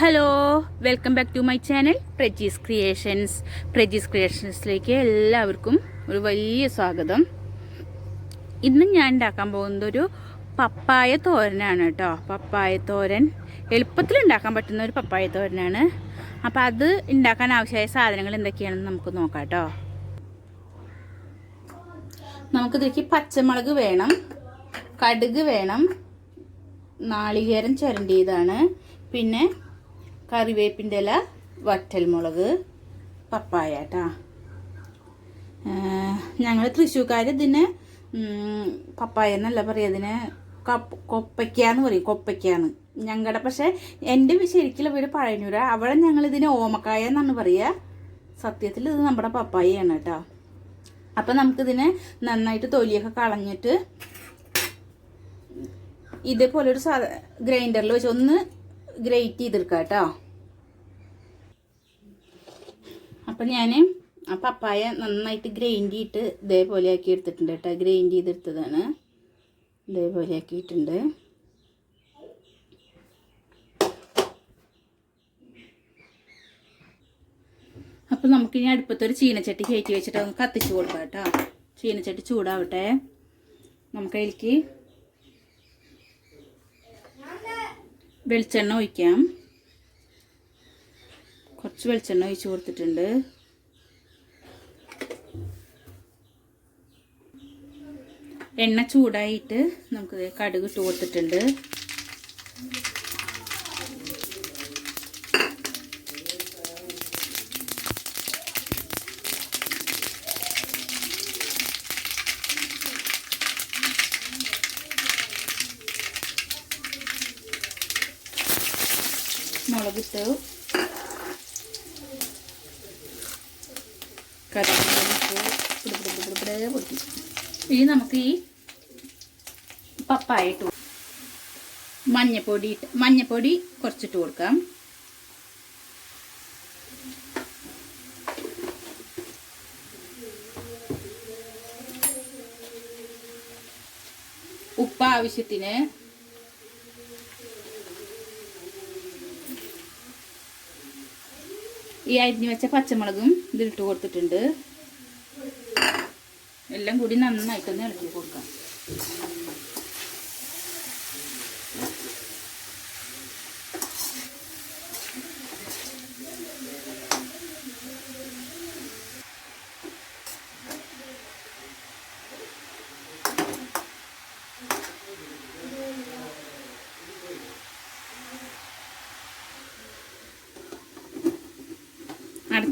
Hello welcome back to my channel Prajees creations Prajees ക്രിയേഷൻസിലേക്ക് എല്ലാവർക്കും ഒരു വലിയ സ്വാഗതം. ഇന്ന് ഞാൻ ഉണ്ടാക്കാൻ പോകുന്നത് ഒരു പപ്പായ തോരനാണ് കേട്ടോ. പപ്പായ തോരൻ. എളുപ്പത്തിൽ ഉണ്ടാക്കാൻ പറ്റുന്ന ഒരു പപ്പായ തോരനാണ്. അപ്പോൾ അത് ഉണ്ടാക്കാൻ ആവശ്യമായ സാധനങ്ങൾ എന്തൊക്കെയാണെന്ന് നമുക്ക് നോക്കാം കേട്ടോ. നമുക്കിതിലേക്ക് പച്ചമുളക് വേണം കടുക് വേണം നാളികേരം ചുരണ്ടിയതാണ് പിന്നെ കറിവേപ്പിന്റെ ഇല വറ്റൽമുളക് പപ്പായ കേട്ടാ ഞങ്ങൾ തൃശ്ശൂർക്കാർ ഇതിന് പപ്പായ എന്നല്ല പറയുക ഇതിന് കപ്പ് കൊപ്പയ്ക്കാന്ന് പറയും കൊപ്പയ്ക്കാന്ന്. ഞങ്ങളുടെ പക്ഷേ എന്റെ ശരിക്കുള്ള വീട് പഴഞ്ഞൂര അവിടെ ഞങ്ങൾ ഇതിന് ഓമക്കായ എന്നാണ് പറയുക സത്യത്തിൽ ഇത് നമ്മുടെ പപ്പായയാണ് കേട്ടോ അപ്പം നമുക്കിതിനെ നന്നായിട്ട് തൊലിയൊക്കെ കളഞ്ഞിട്ട് ഇതേപോലെ ഒരു സാധ ഗ്രൈൻഡറിൽ വെച്ച് ഒന്ന് ഗ്രേറ്റ് ചെയ്തെടുക്കാം കേട്ടോ അപ്പം ഞാൻ ആ പപ്പായ നന്നായിട്ട് ഗ്രൈൻഡ് ചെയ്തിട്ട് ഇതേപോലെ ആക്കി എടുത്തിട്ടുണ്ട് കേട്ടോ. ഗ്രൈൻഡ് ചെയ്തെടുത്തതാണ്. ഇതേപോലെ ആക്കിയിട്ടുണ്ട് അപ്പം നമുക്കിനി അടുപ്പത്തൊരു ചീനച്ചട്ടി കയറ്റി വെച്ചിട്ട് ഒന്ന് കത്തിച്ച് കൊടുക്കാം കേട്ടോ. ചീനച്ചട്ടി ചൂടാവട്ടെ. നമുക്കതിലേക്ക് വെളിച്ചെണ്ണ ഒഴിക്കാം. കുറച്ച് വെളിച്ചെണ്ണ ഒഴിച്ച് കൊടുത്തിട്ടുണ്ട്. എണ്ണ ചൂടായിട്ട് നമുക്ക് കടുക് ഇട്ട് കൊടുത്തിട്ടുണ്ട്. മുളകിട്ട് കറിവേപ്പില പൊട്ടി ഇനി നമുക്ക് ഈ പപ്പായ ഇട്ട്. മഞ്ഞപ്പൊടി ഇട്ട് മഞ്ഞപ്പൊടി കുറച്ചിട്ട് കൊടുക്കാം ഉപ്പ് ആവശ്യത്തിന് ഈ അരിഞ്ഞു വെച്ച പച്ചമുളകും ഇതിലിട്ട് കൊടുത്തിട്ടുണ്ട്. എല്ലാം കൂടി നന്നായിട്ടൊന്ന് ഇളക്കി കൊടുക്കാം.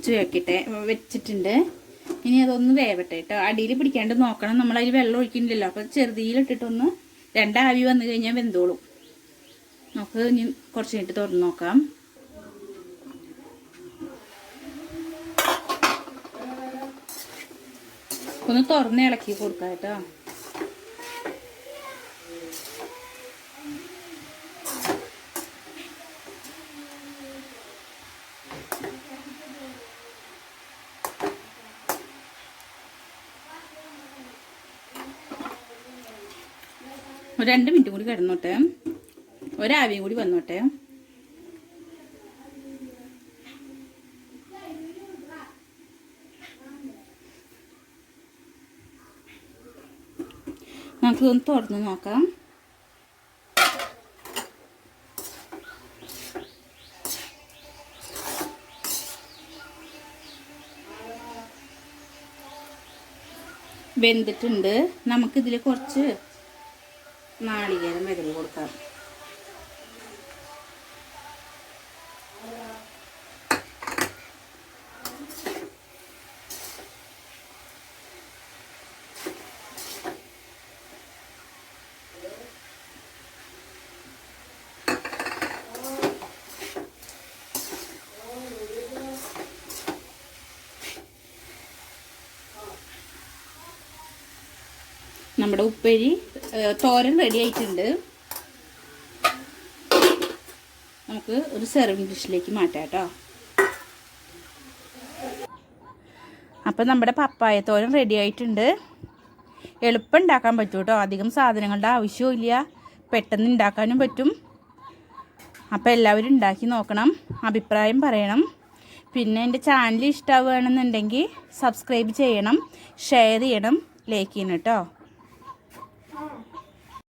അടച്ചു വെക്കട്ടെ വെച്ചിട്ടുണ്ട്. ഇനി അതൊന്ന് വേവട്ടെ കേട്ടോ അടിയിൽ പിടിക്കാണ്ട് നോക്കണം. നമ്മൾ അതിൽ വെള്ളം ഒഴിക്കുന്നില്ലല്ലോ. അപ്പോൾ ചെറുതിയിലിട്ടിട്ടൊന്ന് രണ്ടാവി വന്നു കഴിഞ്ഞാൽ വെന്തോളും. നമുക്ക് ഇനി കുറച്ച് കഴിഞ്ഞിട്ട് തുറന്ന് നോക്കാം. ഒന്ന് തുറന്ന് ഇളക്കി കൊടുക്കാം കേട്ടോ ഒരു രണ്ട് മിനിറ്റ് കൂടി കിടന്നോട്ടെ. ഒരാവിയും കൂടി വന്നോട്ടെ. നമുക്കിതൊന്ന് തുറന്ന് നോക്കാം. വെന്തിട്ടുണ്ട്. നമുക്കിതിൽ കുറച്ച് നാളികേരം വിതറി കൊടുക്കാം നമ്മുടെ ഉപ്പേരി തോരൻ റെഡി ആയിട്ടുണ്ട്. നമുക്ക് ഒരു സെർവിങ് ഡിഷിലേക്ക് മാറ്റാം കേട്ടോ. അപ്പം നമ്മുടെ പപ്പായ തോരൻ റെഡി ആയിട്ടുണ്ട്. എളുപ്പം ഉണ്ടാക്കാൻ പറ്റും കേട്ടോ. അധികം സാധനങ്ങളുടെ ആവശ്യവും ഇല്ല. പെട്ടെന്ന് ഉണ്ടാക്കാനും പറ്റും. അപ്പോൾ എല്ലാവരും ഉണ്ടാക്കി നോക്കണം. അഭിപ്രായം പറയണം. പിന്നെ എന്റെ ചാനൽ ഇഷ്ടമാവുകയാണെന്നുണ്ടെങ്കിൽ സബ്സ്ക്രൈബ് ചെയ്യണം ഷെയർ ചെയ്യണം ലൈക്ക് ചെയ്യണം കേട്ടോ.